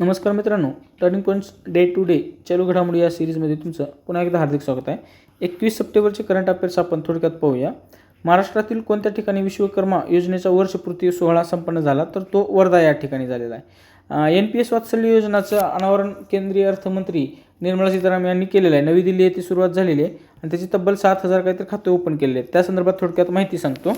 नमस्कार मित्रांनो turning points day to day चालू घडामोडी या सिरीजमध्ये तुमचं पुन्हा एकदा हार्दिक स्वागत आहे. एकवीस सप्टेंबरचे करंट अफेअर्स आपण थोडक्यात पाहूया. महाराष्ट्रातील कोणत्या ठिकाणी विश्वकर्मा योजनेचा वर्षपूर्ती सोहळा संपन्न झाला तर तो वर्धा या ठिकाणी झालेला आहे. एन पी एस वात्सल्य योजनाचं अनावरण केंद्रीय अर्थमंत्री निर्मला सीतारामन यांनी केलेलं आहे. नवी दिल्ली येथे सुरुवात झालेली आहे आणि त्याची तब्बल सात हजार काहीतरी खाते ओपन केलेले आहेत. त्या संदर्भात थोडक्यात माहिती सांगतो.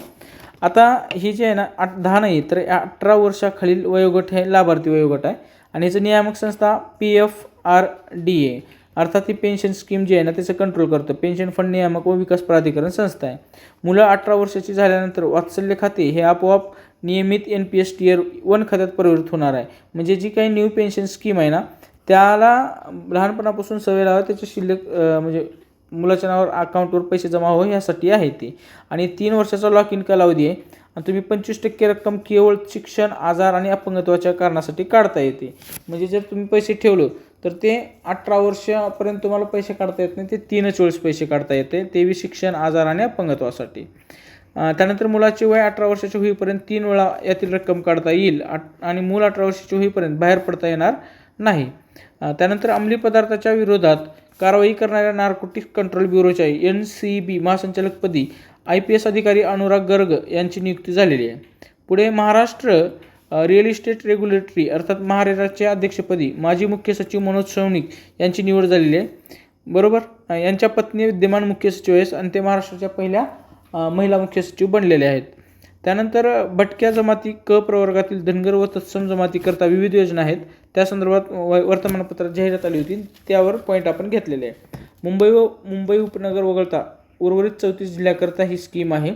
आता ही जी आहे ना आठ दहा नाही तर अठरा वर्षाखालील वयोगट हे लाभार्थी वयोगट आहे. आणि याचं नियामक संस्था P F R D A. अर्थात ही पेन्शन स्कीम जी आहे ना त्याचं कंट्रोल करतं. पेन्शन फंड नियामक व विकास प्राधिकरण संस्था आहे. मुलं अठरा वर्षाची झाल्यानंतर वात्सल्य खाते हे आपोआप नियमित N P S T R one खात्यात परिवर्तित होणार आहे. म्हणजे जी काही न्यू पेन्शन स्कीम आहे ना त्याला लहानपणापासून सवय लावा त्याची शिल्लक म्हणजे मुलाच्या नावावर अकाउंटवर पैसे जमा हो यासाठी आहे ती. आणि तीन वर्षाचा लॉक इन कालावधी आहे. आणि तुम्ही पंचवीस टक्के रक्कम केवळ शिक्षण आजार आणि अपंगत्वाच्या कारणासाठी काढता येते. म्हणजे जर तुम्ही पैसे ठेवलं तर ते अठरा वर्षापर्यंत तुम्हाला पैसे काढता येत नाही. ते तीनच वेळेस पैसे काढता येते. तेवी शिक्षण आजार आणि अपंगत्वासाठी. त्यानंतर मुलाचे वय अठरा वर्षाचे होईपर्यंत तीन वेळा यातील रक्कम काढता येईल. आणि मूल अठरा वर्षाचे होईपर्यंत बाहेर पडता येणार नाही. त्यानंतर अंमली पदार्थाच्या विरोधात कारवाई करणाऱ्या नार्कोटिक कंट्रोल ब्युरोच्या एन सी बी महासंचालकपदी आय पी एस अधिकारी अनुराग गर्ग यांची नियुक्ती झालेली आहे. पुढे महाराष्ट्र रिअल इस्टेट रेग्युलेटरी अर्थात महाराष्ट्राच्या अध्यक्षपदी माजी मुख्य सचिव मनोज सौनिक यांची निवड झालेली आहे. बरोबर? यांच्या पत्नी विद्यमान मुख्य सचिव आहेत आणि ते महाराष्ट्राच्या पहिल्या महिला मुख्य सचिव बनलेले आहेत. त्यानंतर भटक्या जमाती क प्रवर्गातील धनगर व तत्सम जमातीकरता विविध योजना आहेत. त्या संदर्भात व- वर्तमानपत्रात जाहिरात आली होती. त्यावर पॉईंट आपण घेतलेले आहे. मुंबई व मुंबई उपनगर वगळता उर्वरित चौतीस जिल्ह्याकरता ही स्कीम आहे.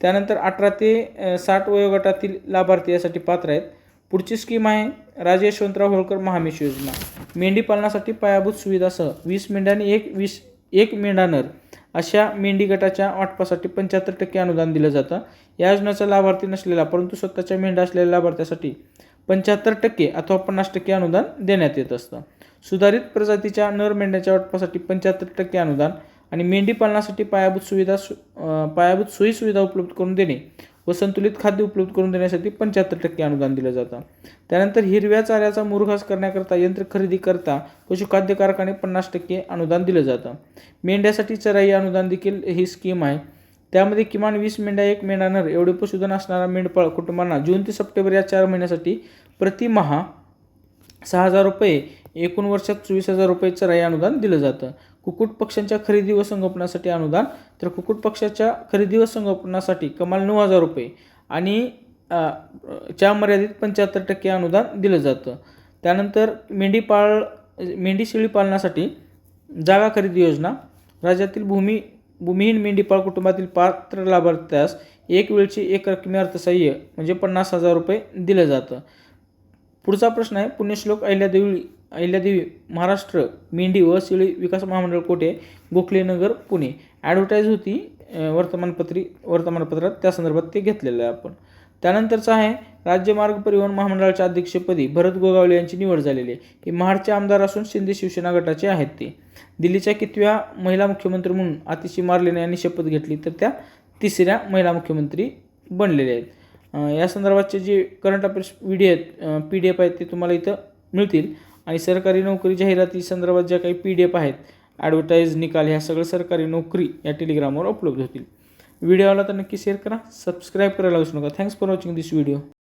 त्यानंतर अठरा ते साठ वयोगटातील लाभार्थी यासाठी पात्र आहेत. पुढची स्कीम आहे राजे यशवंतराव होळकर महामेश योजना. मेंढी पालनासाठी पायाभूत सुविधासह वीस मेंढ्यांनी एक वीस एक मेंढा नर अशा मेंढी गटाच्या वाटपासाठी पंच्याहत्तर टक्के अनुदान दिलं जातं. या योजनेचा लाभार्थी नसलेला परंतु स्वतःच्या मेंढ्या असलेल्या लाभार्थ्यासाठी पंच्याहत्तर टक्के अथवा पन्नास टक्के अनुदान देण्यात येत असतं. सुधारित प्रजातीच्या नर मेंढ्याच्या वाटपासाठी पंच्याहत्तर टक्के अनुदान आणि मेंढी पालनासाठी पायाभूत सुविधा सु पायाभूत सोयी सुविधा उपलब्ध करून देणे व संतुलित खाद्य उपलब्ध करून देण्यासाठी पंच्याहत्तर टक्के अनुदान दिलं जातं. त्यानंतर हिरव्या चाऱ्याचा मुरघास करण्याकरता यंत्र खरेदी करता पशुखाद्य कारखाने पन्नास टक्के अनुदान दिलं जातं. मेंढ्यासाठी चराई अनुदान देखील ही स्कीम आहे. त्यामध्ये किमान वीस मेंढ्या एक मेंढा नर एवढे पशुधन असणारा मेंढपाळ कुटुंबांना जून ते सप्टेंबर या चार महिन्यासाठी प्रतिमहा सहा हजार रुपये एकूण वर्षात चोवीस हजार रुपये चराई अनुदान दिलं जातं. कुक्कुट पक्ष्यांच्या खरेदी व संगोपनासाठी अनुदान. तर कुक्कुट पक्ष्याच्या खरेदी व संगोपनासाठी कमाल नऊ हजार रुपये आणि च्या मर्यादित पंच्याहत्तर टक्के अनुदान दिलं जातं. त्यानंतर मेंढीपाळ मेंढी शेळी पालनासाठी जागा खरेदी योजना. राज्यातील भूमी भूमिहीन मेंढीपाळ कुटुंबातील पात्र लाभार्थ्यास एक वेळची एक रकमी अर्थसहाय्य म्हणजे पन्नास हजार रुपये दिलं जातं. पुढचा प्रश्न आहे पुण्यश्लोक अहिल्यादेवी अहिल्यादेवी महाराष्ट्र मेंढी व शिळी विकास महामंडळ कोटे गोखलेनगर पुणे. ॲडव्हर्टाईज होती वर्तमानपत्री वर्तमानपत्रात. त्या संदर्भात ते घेतलेलं आहे आपण. त्यानंतरचं आहे राज्य मार्ग परिवहन महामंडळाच्या अध्यक्षपदी भरत गोगावले यांची निवड झालेली आहे. हे महाडचे आमदार असून शिंदे शिवसेना गटाचे आहेत ते. दिल्लीच्या कितव्या महिला मुख्यमंत्री म्हणून आतिशी मार्लेने यांनी शपथ घेतली तर त्या तिसऱ्या महिला मुख्यमंत्री बनलेल्या आहेत. या संदर्भातचे जे करंट अफेअर्स व्हिडिओ आहेत पी डी एफ आहेत ते तुम्हाला इथं मिळतील. आणि सरकारी नोकरी जाहिराती संदर्भात ज्या काही पी डी एफ आहेत ॲडव्हर्टाईज निकाल ह्या सगळं सरकारी नोकरी या टेलिग्रामवर उपलब्ध होतील. व्हिडिओला तर नक्की शेअर करा सबस्क्राईब करायला विसरू नका. Thanks for watching this video